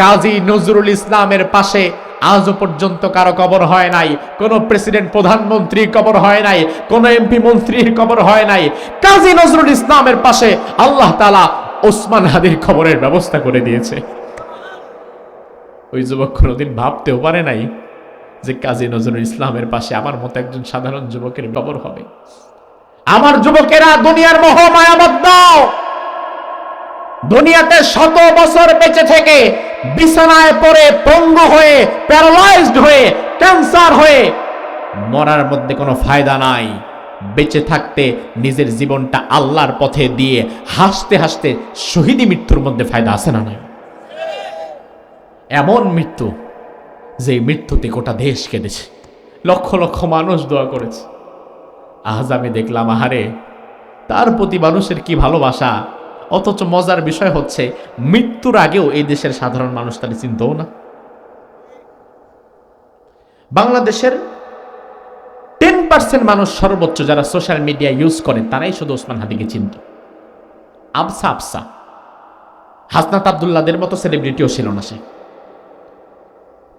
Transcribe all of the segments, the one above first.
কাজী নজরুল ইসলামের পাশে আজও পর্যন্ত কারও কবর হয় নাই, কোন প্রেসিডেন্ট প্রধানমন্ত্রীর কবর হয় নাই, কোন এমপি মন্ত্রীর কবর হয় নাই। কাজী নজরুল ইসলামের পাশে আল্লাহ তালা ওসমান হাদির খবরের ব্যবস্থা করে দিয়েছে। ওই যুবক কোনোদিন ভাবতেও পারে নাই যে কাজী নজরুল ইসলামের পাশে আমার মতো একজন সাধারণ যুবকের কবর হবে। আমার যুবকেরা দুনিয়ার মোহ মায়াবাদ দুনিয়াতে শত বছর বেঁচে থেকে বিছানায় পড়ে পঙ্গু হয়ে প্যারালাইজড হয়ে ক্যান্সার হয়ে, মরার মধ্যে কোনো ফায়দা নাই। বেঁচে থাকতে নিজের জীবনটা আল্লাহর পথে দিয়ে হাসতে হাসতে শহীদি মৃত্যুর মধ্যে ফায়দা আছে না নাই? এমন মৃত্যু যে মৃত্যুতে গোটা দেশ কেঁদেছে, লক্ষ লক্ষ মানুষ দোয়া করেছে। আজ আমি দেখলাম, আহারে, তার প্রতি মানুষের কি ভালোবাসা? অথচ মজার বিষয় হচ্ছে, মৃত্যুর আগেও এই দেশের সাধারণ মানুষ তার চিনতও না। বাংলাদেশের টেন পার্সেন্ট মানুষ সর্বোচ্চ যারা সোশ্যাল মিডিয়া ইউজ করে, তারাই শুধু ওসমান হাদিকে চিনত। আবসা আবসা হাসনাত আবদুল্লাদের মতো সেলিব্রিটিও ছিল না সে।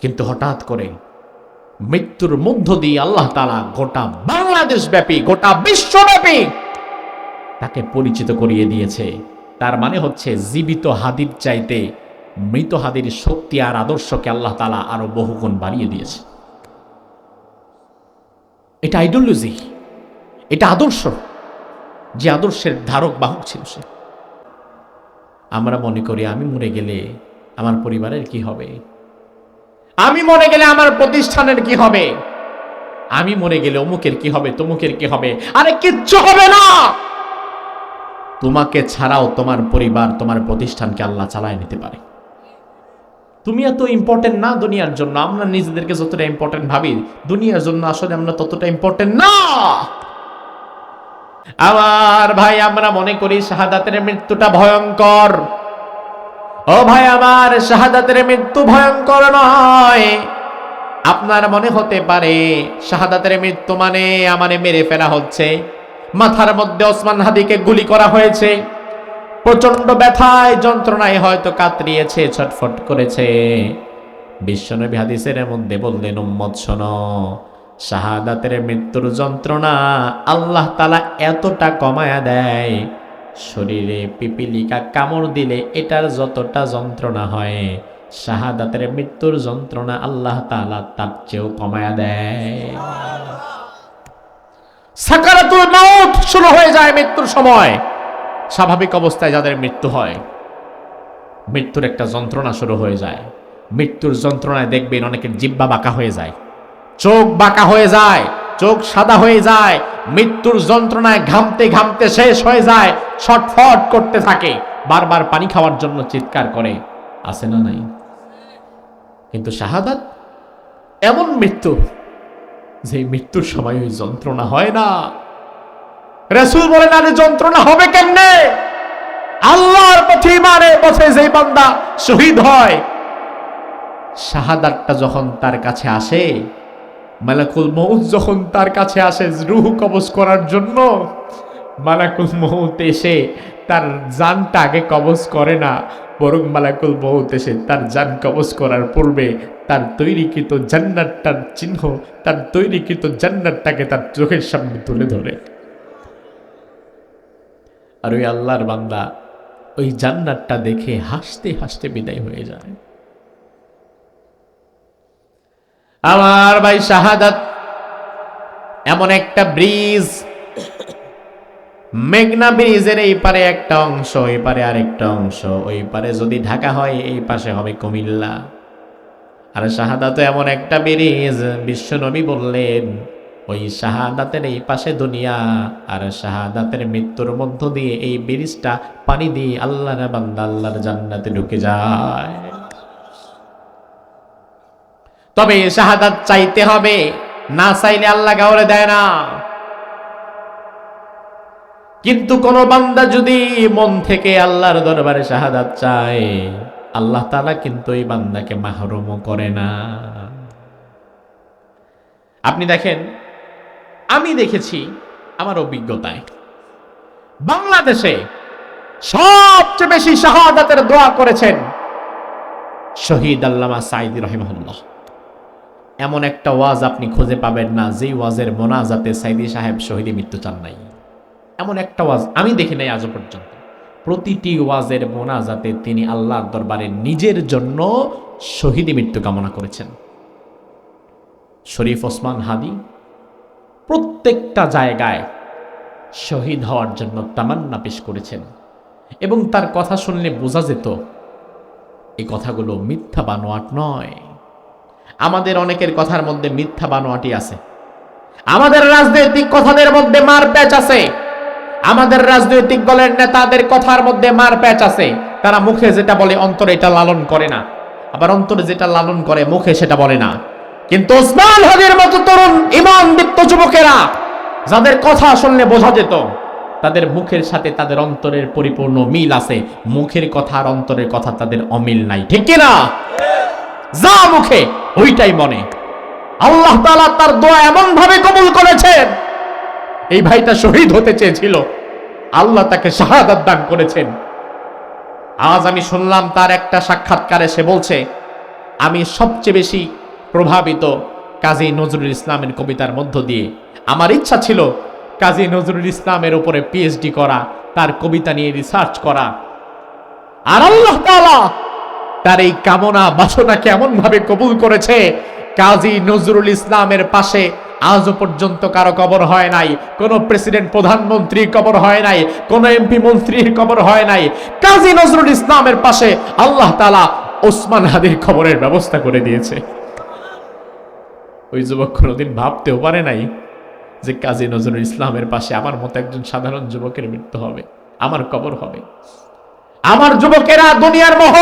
কিন্তু হঠাৎ করে মৃত্যুর মধ্য দিয়ে আল্লাহ তালা গোটা বাংলাদেশ ব্যাপী গোটা বিশ্বব্যাপী তাকে পরিচিত করিয়ে দিয়েছে তার মানে হচ্ছে জীবিত হাদির চাইতে মৃত হাদির শক্তি আর আদর্শকে আল্লাহ তালা আরও বহুগুণ বাড়িয়ে দিয়েছে। এটা আইডিওলজি এটা আদর্শ। যে আদর্শের ধারক বাহক ছিল সে। আমরা মনে করি আমি মরে গেলে আমার পরিবারের কি হবে? আমি মরে গেলে আমার প্রতিষ্ঠানের কি হবে? আমি মরে গেলে অমুকের কি হবে, তমুকের কি হবে? আরে কিচ্ছু হবে না! তোমাকে ছাড়াও তোমার পরিবার, তোমার প্রতিষ্ঠানকে আল্লাহ চালায় নিতে পারে। তুমি এত ইম্পর্টেন্ট না দুনিয়ার জন্য, আমরা নিজেদেরকে যতটা ইম্পর্টেন্ট ভাবি, দুনিয়ার জন্য আসলে আমরা ততটা ইম্পর্টেন্ট না। আমার ভাই, আমরা মনে করি শাহাদাতের মৃত্যুটা ভয়ঙ্কর। ও ভাই, আমার শাহাদাতের মৃত্যু ভয়ঙ্কর নয়। আপনার মনে হতে পারে, শাহাদাতের মৃত্যু মানে আমারে মেরে ফেলা হচ্ছে। মাথার মধ্যে ওসমান হাদিকে গুলি করা হয়েছে। প্রচণ্ড ব্যথায়, যন্ত্রণায় হয়তো কাতরিয়েছে, ছটফট করেছে। বিশ্বনবী হাদিসের মধ্যে বললেন, উম্মত, শোনো, শাহাদাতের মৃত্যুর যন্ত্রণা আল্লাহ তালা এতটা কমায়া দেয়, শরীরে পিপিলিকা কামড় দিলে এটার যতটা যন্ত্রণা হয়, শাহাদাতের মৃত্যুর যন্ত্রণা আল্লাহ তালা তার চেয়েও কমায়া দেয়। সাকারাতুল মাউত শুরু হয়ে যায় মৃত্যুর সময়। স্বাভাবিক অবস্থায় যাদের মৃত্যু হয়, মৃত্যুর একটা যন্ত্রণা শুরু হয়ে যায়। মৃত্যুর যন্ত্রণায় দেখবেন অনেকের জিব্বা বাঁকা হয়ে যায়। চোখ বাঁকা হয়ে যায়, চোখ সাদা হয়ে যায়, মৃত্যুর যন্ত্রণায় ঘামতে ঘামতে শেষ হয়ে যায়, ছটফট করতে থাকে, বারবার পানি খাওয়ার জন্য চিৎকার করে। আছে না নাই? কিন্তু শাহাদাত, এমন মৃত্যু যে মৃত্যুর সময় ওই যন্ত্রণা হয় না। রসুল বলেন, আরে যন্ত্রণা হবে কেমনে? আল্লাহর পথে মারে পথে যেই বান্দা শহীদ হয়, শাহাদাতটা যখন তার কাছে আসে, মালাকুল মৌত যখন তার কাছে আসে রুহ কবজ করার জন্য, মালাকুল মৌত এসে তার জানটা আগে কবজ করে না বরং মালাকুল মৌত এসে তার জান কবজ করার পূর্বে তার তৈরিকৃত জান্নাতটার চিহ্ন, তার তৈরিকৃত জান্নাতটাকে তার চোখের সামনে তুলে ধরে। আর ওই আল্লাহর বান্দা ওই জান্নাতটা দেখে হাসতে হাসতে বিদায় হয়ে যায়। আমার ভাই শাহাদাত এমন একটা ব্রিজ মেঘনা ব্রিজের এই পারে একটা অংশ এই পারে আরেকটা অংশ, ওই পারে যদি ঢাকা হয়, এই পাশে হবে কুমিল্লা। আর শাহাদাত এমন একটা ব্রিজ বিশ্বনবী বললেন, ওই শাহাদাতের এই পাশে দুনিয়া, আর শাহাদাতের মৃত্যুর মধ্য দিয়ে এই ব্রিজটা পানি দিয়ে আল্লাহর বান্দা আল্লাহর জান্নাতে ঢুকে যায়। তবে শাহাদাত চাইতে হবে, না চাইলে আল্লাহ কাউরে দেয় না। কিন্তু কোন বান্দা যদি মন থেকে আল্লাহর দরবারে শাহাদাত চায়, আল্লাহ তালা কিন্তু এই বান্দাকে মাহরুমও করে না। আপনি দেখেন, আমি দেখেছি আমার অভিজ্ঞতায়, বাংলাদেশে সবচেয়ে বেশি শাহাদাতের দোয়া করেছেন শহীদ আল্লামা সাইদি রহিমহুল্লাহ। এমন একটা ওয়াজ আপনি খুঁজে পাবেন না, যেই ওয়াজের মোনাজাতে সাইদি সাহেব শহীদে মৃত্যু চান নাই। এমন একটা ওয়াজ আমি দেখি নাই আজও পর্যন্ত। প্রতিটি ওয়াজের মোনাজাতে তিনি আল্লাহর দরবারে নিজের জন্য শহীদে মৃত্যু কামনা করেছেন। শরীফ ওসমান হাদি প্রত্যেকটা জায়গায় শহীদ হওয়ার জন্য তামান্না পেশ করেছেন এবং তার কথা শুনলে বোঝা যেত, এই কথাগুলো মিথ্যা বানোয়াট নয়। আমাদের অনেকের কথার মধ্যে মিথ্যা বানোয়াটি আছে। আমাদের রাজনৈতিক কথাদের মধ্যে মার প্যাচ আছে। আমাদের রাজনৈতিক দলের নেতাদের কথার মধ্যে মার প্যাচ আছে। তারা মুখে যেটা বলে, অন্তরে এটা লালন করে না। আবার অন্তরে যেটা লালন করে, মুখে সেটা বলে না। কিন্তু ওসমান হাদির মতো তরুণ ইমান দীপ্ত যুবকেরা, যাদের কথা শুনলে বোঝা যেত, তাদের মুখের সাথে তাদের অন্তরের পরিপূর্ণ মিল আছে। মুখের কথা আর অন্তরের কথা তাদের অমিল নাই। ঠিক কিনা যা মুখে, ওইটাই মনে। আল্লাহ তাআলা তার দোয়া এমন ভাবে কবুল করেছেন। এই ভাইটা শহীদ হতে চেয়েছিল। আল্লাহ তাকে শাহাদাত দান করেছেন। আজ আমি শুনলাম তার একটা সাক্ষাৎকারে সে বলছে, আমি সবচেয়ে বেশি প্রভাবিত কাজী নজরুল ইসলামের কবিতার মধ্য দিয়ে। আমার ইচ্ছা ছিল কাজী নজরুল ইসলামের উপরে পিএইচডি করা, তার কবিতা নিয়ে রিসার্চ করা। আর আল্লাহ তাআলা তার এই কামনা বাসনাকে এমন ভাবে কবুল করেছে, কাজী নজরুল ইসলামের পাশে আজও পর্যন্ত কারও কবর হয় নাই। কোন প্রেসিডেন্ট প্রধানমন্ত্রীর কবর হয় নাই, কোন এমপি মন্ত্রীর কবর হয় নাই। কাজী নজরুল ইসলামের পাশে আল্লাহ তাআলা ওসমান হাদির খবরের ব্যবস্থা করে দিয়েছে। ওই যুবক কোনোদিন ভাবতেও পারে নাই যে কাজী নজরুল ইসলামের পাশে আমার মতো একজন সাধারণ যুবকের মৃত্যু হবে, আমার কবর হবে। আমার যুবকেরা দুনিয়ার মোহ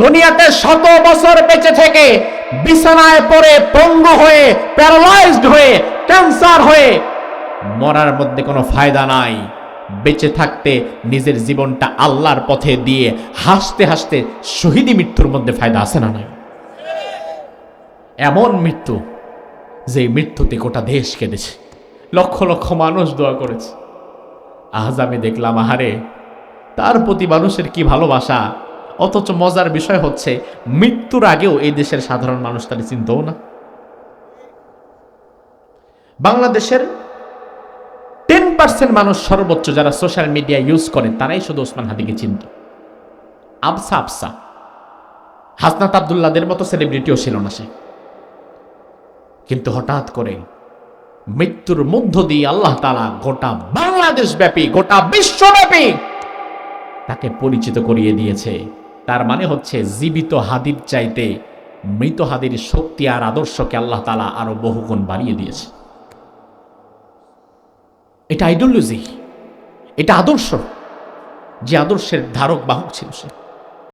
দুনিয়াতে শত বছর বেঁচে থেকে বিছানায় পড়ে পঙ্গু হয়ে, প্যারালাইজড হয়ে, ক্যান্সার হয়ে মরার মধ্যে কোনো ফায়দা নাই। বেঁচে থাকতে নিজের জীবনটা আল্লাহর পথে দিয়ে হাসতে হাসতে শহীদি মৃত্যুর মধ্যে ফায়দা আছে না নাই? এমন মৃত্যু যে মৃত্যুতে গোটা দেশ কেঁদেছে। লক্ষ লক্ষ মানুষ দোয়া করেছে। আজ আমি দেখলাম, আহারে, তার প্রতি মানুষের কি ভালোবাসা? অথচ মজার বিষয় হচ্ছে, মৃত্যুর আগেও এই দেশের সাধারণ মানুষ তাহলে চিনতও না। বাংলাদেশের টেন পার্সেন্ট মানুষ সর্বোচ্চ যারা সোশ্যাল মিডিয়া ইউজ করে, তারাই শুধু ওসমান হাদিকে চিনত। আবসা আবসা হাসনাত আবদুল্লাদের মতো সেলিব্রিটিও ছিল না সে। কিন্তু হঠাৎ করে মৃত্যুর মধ্য দিয়ে আল্লাহ তালা গোটা বাংলাদেশ ব্যাপী গোটা বিশ্বব্যাপী তাকে পরিচিত করিয়ে দিয়েছে তার মানে হচ্ছে জীবিত হাদির চাইতে মৃত হাদির শক্তি আর আদর্শকে আল্লাহ তালা আরও বহুগুণ বাড়িয়ে দিয়েছে। এটা আইডিওলজি এটা আদর্শ, যে আদর্শের ধারক বাহক ছিল সে।